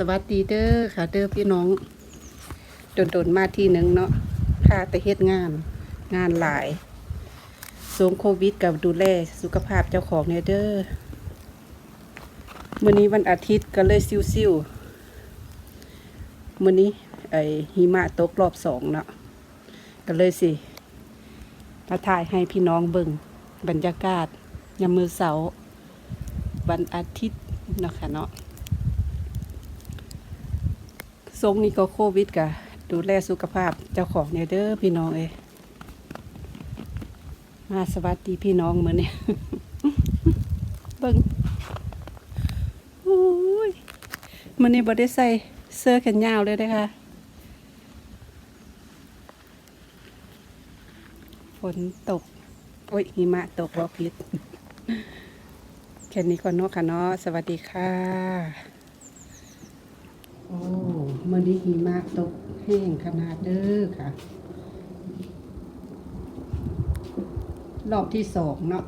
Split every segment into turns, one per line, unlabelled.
สวัสดีเด้อค่ะเด้อพี่น้องโดนๆมาทีหนึ่งเนาะค่าแต่เฮ็ดงานงานหลายสงโควิดกับดูแลสุขภาพเจ้าของเนี่ยเด้อมื้อนี้วันอาทิตย์ก็เลยซิวๆมื้อนี้ไอหิมะตกรอบสองเนาะก็เลยสิมาถ่ายให้พี่น้องเบิ่งบรรยากาศยามมือเสาร์วันอาทิตย์เนาะค่ะเนาะ ทรงนี้ก็โควิดกะดูแลสุขภาพเจ้าของเนี่ยเด้อพี่น้องเอยมาสวัสดีพี่น้องเหมือนเนี่ยเบิ่งโอ้ยมือนี้บ่ได้ใส่เสื้อแขนยาวเลยนะคะฝนตก โอ้ยหิมะตกว่าพิษแค่นี้ก่อนเนาะค่ะเนาะสวัสดีค่ะ มันนี้หิมะตกแห้งขนาดเด้อค่ะ รอบที่สองเนาะ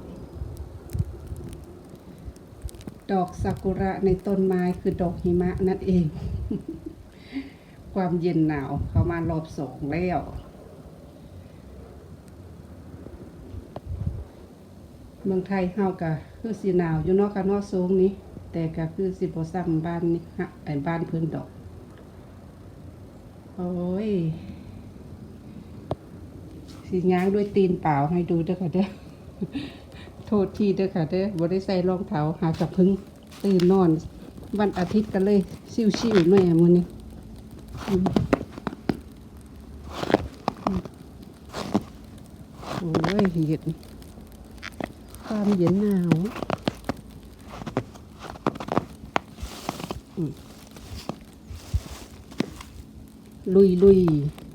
ดอกซากุระในต้นไม้คือดอกหิมะนั่นเอง ความเย็นหนาวเข้ามารอบสองแล้วเมืองไทยเฮากะคือสีหนาวอยู่นอกกันนอกสูงนี้ แต่ก็คือสิบ่ซ้ำบ้านนี่ฮะไอ้บ้านพิ่นดอก โอ้ยสีง้างด้วยตีนเปล่าให้ดูเด้อค่ะเด้อโทษทีเด้อค่ะเด้อบ่ได้ใส่รองเท้าหากับพึ่งตื่นนอน วันอาทิตย์กันเลยชิวๆหน่อยอะมื้อนี้โอ้ยเย็นความเย็นหนาวอืม ลุยลุยๆ